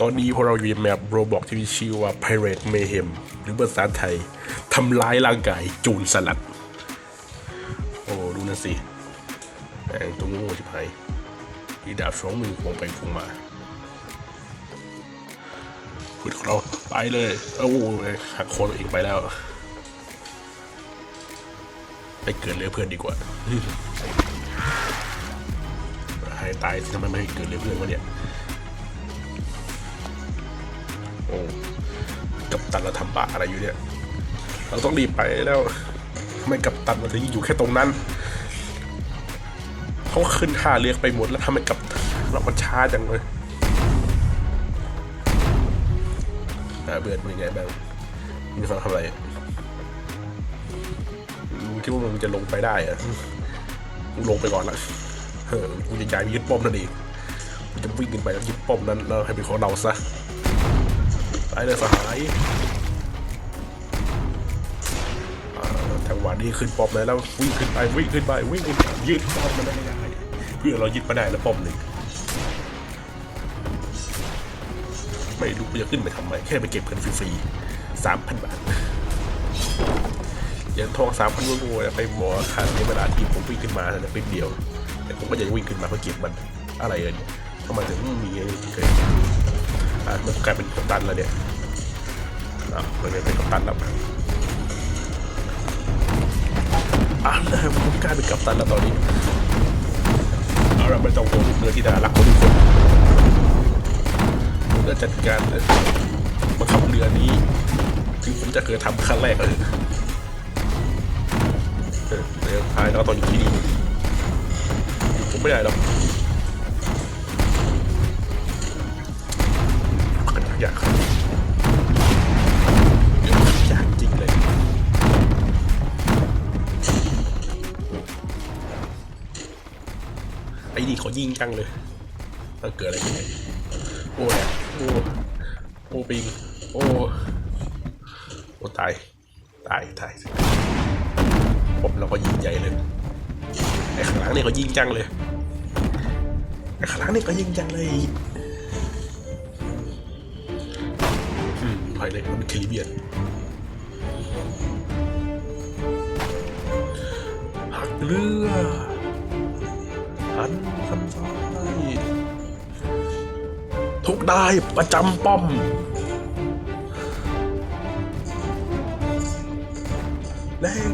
ตอนนี้พวกเราอยู่ในแมปโรบอกที่มีชื่อว่า Pirate Mayhem หรือภาษาไทยทำร้ายร่างกายจูนสลัด โอ้ ดูนั่นสิแม่งตัวโง่ชิบหายอีดาบสองมือควงไปควงมาพูดของเราไปเลยโอ้โหหักโคนตัวเองไปแล้ว ไปเกิดเรือเพื่อนดีกว่าให้ตายทำไมไม่ให้เกิดเรือเพื่อนวะเนี่ย โอ้กับตันเราทำบาอะไรอยู่เนี่ย เราต้องรีบไปแล้วทำไมกับตันมันถึงอยู่แค่ตรงนั้นเขาขึ้นท่าเรือไปหมดแล้วทำไมกับเรามันช้าจังเลยอ่าเบื่อเป็นไงบ้างมึงฟังทำอะไรมึงคิดว่ามึงจะลงไปได้เหรอะมึงลงไปก่อนละเออกูจะย้ายยึดป้อมนั่นเองจะวิ่งขึ้นไปแล้วยึดป้อมนั้นแล้วให้เป็นของเราซะ ไปเลยสหายอ่าทางหวานนี้ขึ้นปอมเลยแล้ววิ่งขึ้นไปวิ่งขึ้นไปวิ่งขึ้นยืดป้อมมันได้ไม่ได้เพื่อเรายึดมาได้แล้วป้อมหนึ่งไม่รู้จะขึ้นไปทำไมแค่ไปเก็บเงินฟรีๆสามพันบาทเหรียญทองสามพันงูๆไปหมอคันในเวลาที่ผมวิ่งขึ้นมาแต่เป็นเดียว แต่ผมก็ยังวิ่งขึ้นมาเพื่อเก็บมันอะไรเอ่ยเนี่ยทำไมถึงมีอะไรเกิดมันกลายเป็นกัปตันแล้วเนี่ย อะมันเป็นกัปตันแล้วอะแล้วผมกลายเป็นกัปตันแล้วตอนนี้เอาเราไม่ต้องห่วงเรือที่น่ารักของทุกคนผมจะจัดการบังคับเรือนี้ถึงผมจะเคยทำครั้งแรกเลยเออเดี๋ยวพายเราตอนอยู่ที่นี่อยู่ผมไม่ได้หรอกอยาก ไอ้นี่เขายิงจังเลยมันเกิดอะไรขึ้นโอ้ยโอ้โอ้ปิงโอ้โอ้ตายตายตายผมเราก็ยิงใหญ่เลยไอ้ข้างหลังนี่เขายิงจังเลยไอ้ข้างหลังนี่ยก็ยิงจังเลยอืมภายในมันเป็นคริเบียนหักเรือันคันซ้ายทุกได้ประจำป้อม แรง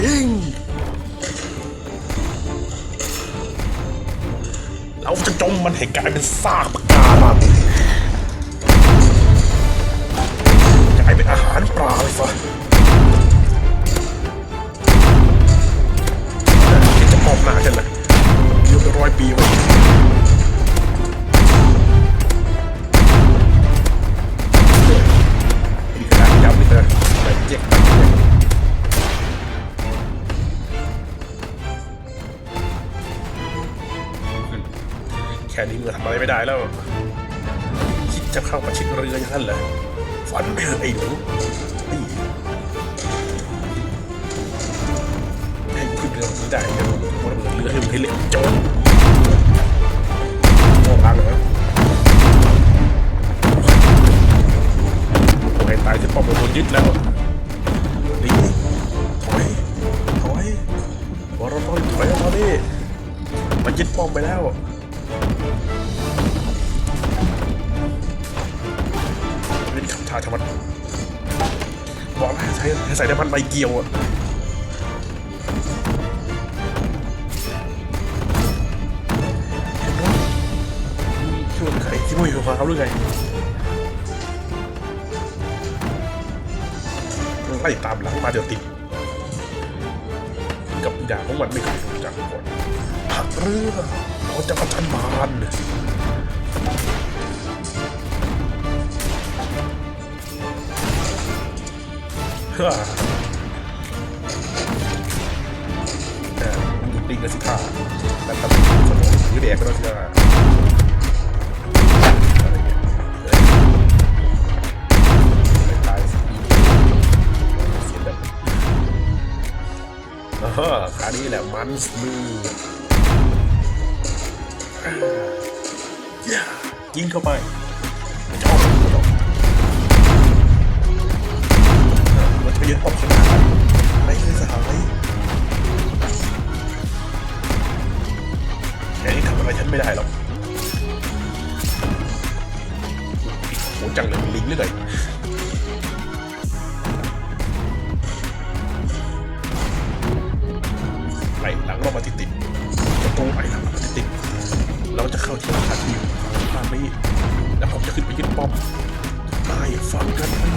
ยิง เราจะจมมันให้กลายเป็นซากปะการังกลายเป็นอาหารปลาเลยซะ นจะมองหน้าฉันเลยเดี๋ยวไปร้อยปีว้นี่ขนาดย้ำนี่นะแต่เจ๊กตัดเลยแค่นี้มึงทำอะไรไม่ได้แล้ว คิดจะเข้ามาชิดเรืออย่างนั้นเหรอฝันไปเถอะไอ้หนูไอ้ให้กูขึ้นเรือนไม่ได้ เดี๋ยวมันเหมือให้มึงให้เละโจนโอ้พังเหรอโอ้ยตายจะป้อมโดนยึดแล้วนี่ถอยถอยว่าเราต้องถอยออกมาดิมันยึดป้อมไปแล้วเป็นคำท้าทำมันบอกให้ใช้ให้ใส่น้มันใบเกี่ยวอะ วยใครที่ไม่อยู่ฟ้าหรือไงไล่ตามหลังมาเดี๋ยวติดกับด่าของมันไม่เคยรู้จักก่อนหักเรือเราจะประชันบานฮ่าเออมันหยุดนิ่งกันสิท่าแล้วก็สมองยืดแดกไปแล้วสิท่าอ อ่าฮะคราวนี้แหละมันมือยิงเข้าไปชอบชอบมันจะยึดป้อมขนาดนั้นไม่เลยสหายแกนี่ทำอะไรฉันไม่ได้หรอกโหจังเลยลิงเรื่อย หลังเรามาติดติดประตูไหลหลังมาติดติดเราจะเข้าที่ราคาทีมทางนี้แล้วผมจะขึ้นไปยึดป้อมตายฟังกันไปเล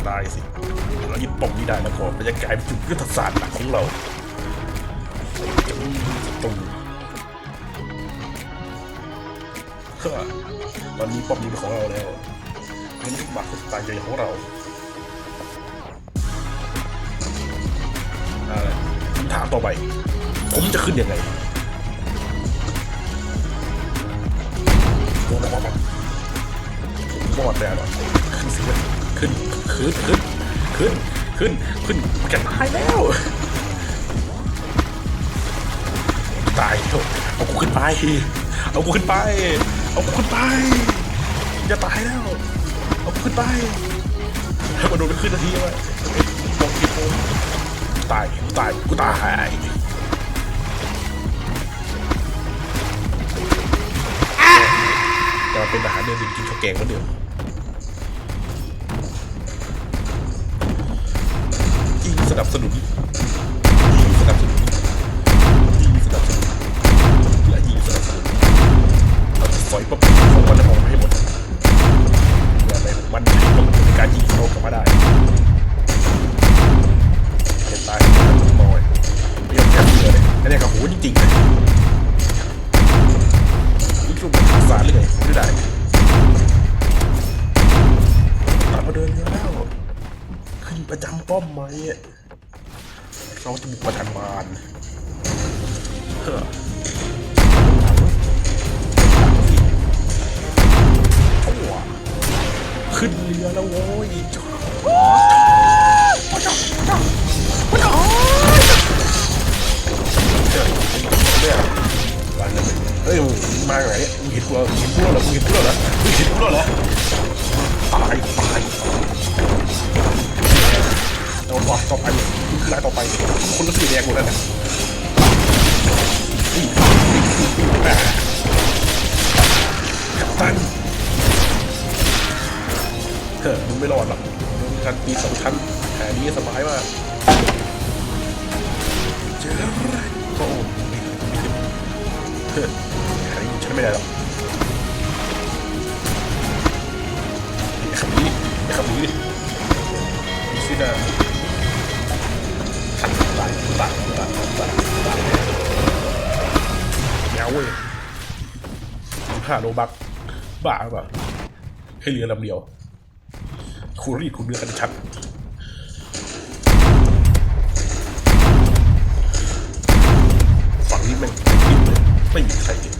ยตายสิเรายึดป้อมนี้ได้แล้วก็มันจะกลายเป็นจุดยุทธศาสตร์หลักของเราจะมีศัตรูตอนนี้ป้อมนี้เป็นของเราแล้ว เป็นบัตรสุดตายใจของเราอะไรคำถามต่อไป ผมจะขึ้นยังไงโอ้โหผมรอดแน่นอขึ้นสิขึ้นขึ้นขึ้นขึ้นขึ้นขึ้นจะตายแล้ว ตายเถอะเอากูขึ้นไป เอากูขึ้นไป เอากูขึ้นไป จะตายแล้ว ขึ้นไปให้มันโดนไปขึ้นนาทีวะมองผิโมงตายกูตายกูตายจะมาเป็นทหารเดินดินกินข้าวแกงเหมือนเดิมยิงสนับสนุนยิงสนับสนุนยิงสนับสนุนและยิงสนับสนุนเราจะสอยปั๊บของมันจะ อมไหมเราจะบุกประจันบานเฮ้อวขึ้นเรือแล้วโว้ยเฮ้ยเนี่ยวางเลยเฮ้ยมึงมาไงเนี่ยมึงเห็นกูเหรอมึงเห็นกูเหรอมึงเห็นกูเหรอมึงเห็นกูเหรอตายตาย ต่อไปเลยคือรายต่อไป คนละสีแดงหมดแล้วนะนี่แม่กัปตันเฮ้อมึงไม่รอดหรอกโดนกันปีสองชั้นแผลนี้สบายมากเจออะไรก็โอ้เฮ้อแผลนี้ฉันไม่ได้หรอกไอ้คำนี้ไอ้คำนี้ดิมีสินะตา ว้ยห้าโลบักบ้าเปล่าให้เรือลำเดียวคูรีดคูเรือกันชัดฝั่งนี้แม่งไม่มีใครเลย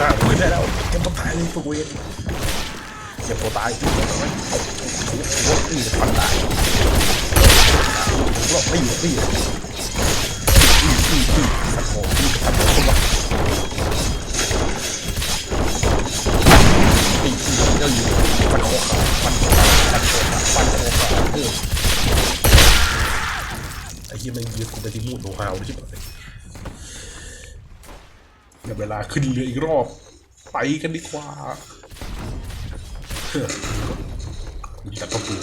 มันขึ้นไม่ได้ถ้าขึ้นได้แล้วยังต้องถ่ายเลยตัวเองเจ็บตัวตายตัวตายเอาถูกถูกตีจะฟันตายรอบตีตีตีตีตีสัตว์โหตีสัตว์โหคนละตีตีเจ้าอยู่ฟันโคขาฟันโคขาฟันโคขาฟันโคขาเออไอ้เหี้ยมันยืดกูไปที่มูดโนฮาวใช่ไหม เดี๋ยวเวลาขึ้นเรืออีกรอบ ไปกันดีกว่า เฮ้ยมีแต่ต้องปู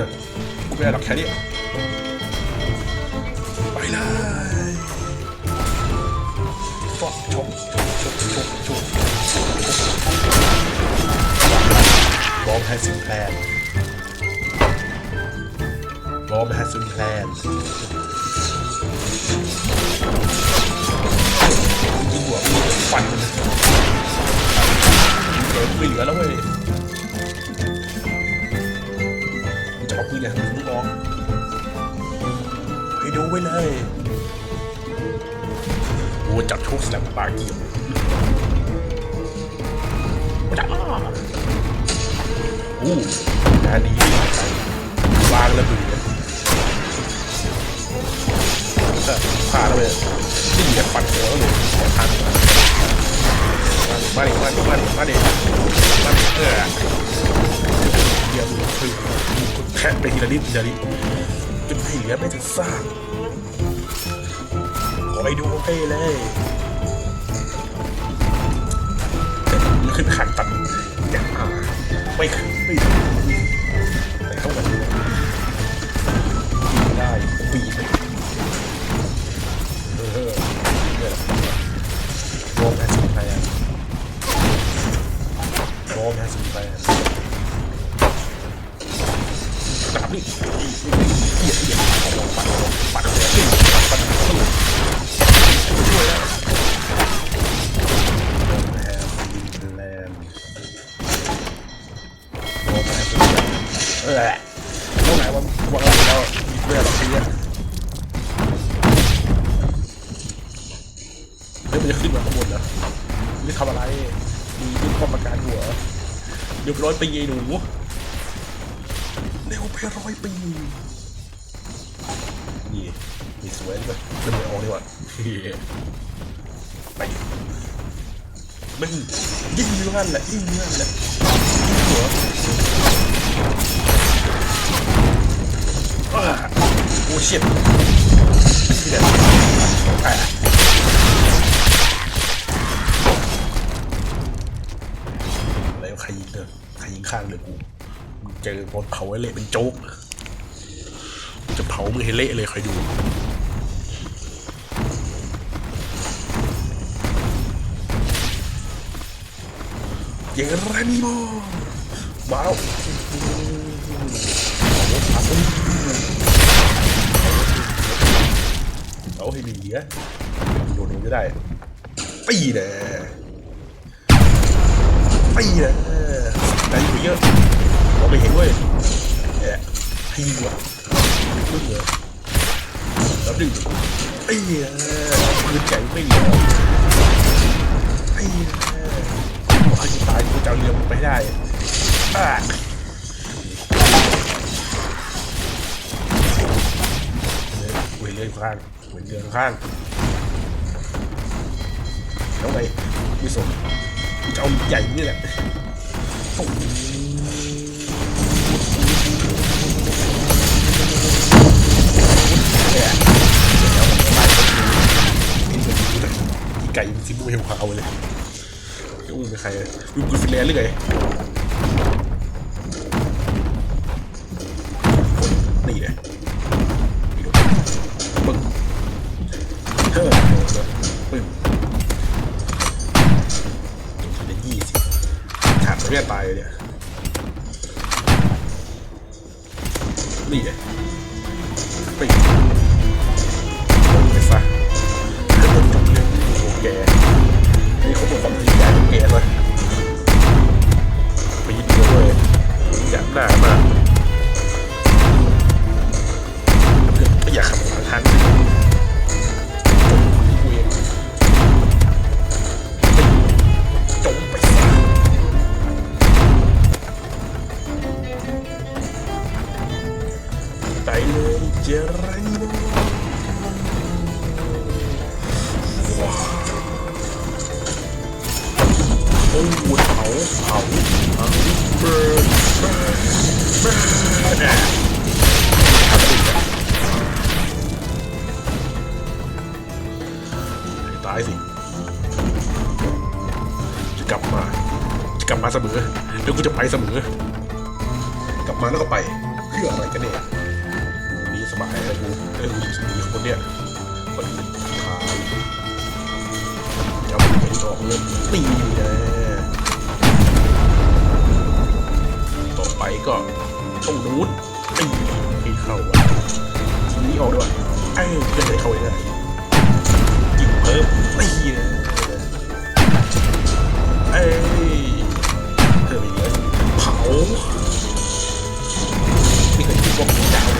เออกูไม่ได้หรอกแค่นี้ ไปเลยฟอกชกชกชกชกชกบอมแฮซินแพลนบอมแฮซินแพลนยิงหัวฟันมันเดี๋ยวไม่เหลือแล้วเว้ย มึงจะเอาปืนเนี่ยมึงออกไปดูไว้เลยโอ้จับโชคสแลมปาเกียวจ้าอู้งานดีวางระเบิดก็พลาดแล้วเลยที่เหยียบปัดหัวเลยทางมาดิมาดิมาดิมาดิมาดิเออ เดี๋ยวมึงคือแค่ไปทีละนิดทีละนิดจนไม่เหลือไม่จะสร้างขอให้ดูโอเคเลยมันขึ้นขันตันอย่างอ่าไม่ขึ้นไม่ถึงแต่เข้ากันได้ปีนเออเนี่ยโดนแพ้สุดท้ายโดนแพ้สุดท้ายดาบนี่เหยียดเหยียดของลงปัดลงปัดหัวขึ้นปัดปัดขึ้นช่วยแล้วโดนแพ้ฟินแลนด์โดนแพ้ฟิน เออเท่าไหร่ว่าวางแล้วมีเพื่อนหรอกทีเนี้ยเฮ้ยมันจะขึ้นมาข้างบนเหรอนี่ทำอะไร มียื่นข้อประกันหัวเรียบร้อยปีไอ้หนู เร็วไปร้อยปีนี่มีสวยด้วยเริ่มไม่ออกดีกว่าไปมึงยิงอยู่นั่นแหละยิงอยู่นั่นแหละหัวโอ้ชิตที่เด็ดอ่าแล้วใครยิงเนี่ยใครยิงข้างเลยกู เจอรถเผาไว้เละเป็นโจ๊ก จะเผามือให้เละเลยคอยดูเยเรนิโมมาวเอาให้ดีอะโดนจะได้ปีเลยไปเลยแต่อยู่เยอะ มองไม่เห็นเว้ยแอะให้ยิงวะมึงเหรอแล้วดึงไอ้เหี้ยปืนแข็งไม่เหลือไอ้เหี้ยบอกให้กูตายกูจะเอาเรือมึงไปได้อะเว้ยเรือข้างเว้ยเรืออยู่ข้างแล้วไงไม่สนกูจะเอาใหญ่นี่แหละโอ้ เนี่ยเดี๋ยวผมไปนี่มันดูนะอีไก่มันซิมูเฮลพาวเลยจะอุ้มเป็นใครอุ้มกูฟินแลนด์หรือไงนี่เลยปึ้งเฮ้อปึ้งทีละยี่สิบขาดไปไม่ตายเลยเนี่ยนี่เลยปึ้ง แกนี่เขาบอกความจริงใหญ่ของแกเลยไปยึดเดียวด้วยจับหน้ามากอนไม่อยากขับทางทางเจงไปเลยเจไรโนว้าว โอ้โหเผาเผาเผาเบิร์นเบิร์นเบิร์นแน่ทำอีกแล้วให้ตายสิ จะกลับมา จะกลับมาเสมอเดี๋ยวกูจะไปเสมอ กลับมาแล้วก็ไปเพื่ออะไรกันเนี่ยวันนี้สบายแล้วกูเออมีคนเนี่ยคนอื่นทางจะเอาไปจอกเงินตีนะต่ ไปก็ต้องนู้นตีให้เข้าอะนี้ออกด้วยไอ้เพื่อนจะเข้ายังไงยิงเพิ่มตีนะเอ้เธอไปเยอะเผาไม่เคยคิดว่าผมจะเอา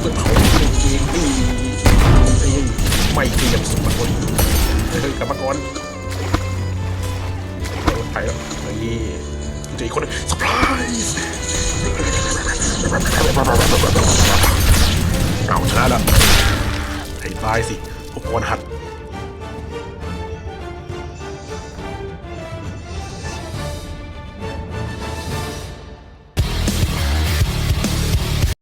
เพื่อเผาตัวเองนี่เอ้ไม่เตรียมสมบัติเฮ้ยกลับมาก่อนไปแล้วเฮ้ เจออีกคนหนึงเซอร์ไพรส์เอาชนะแล้วให้ตายสิพวกคนหัด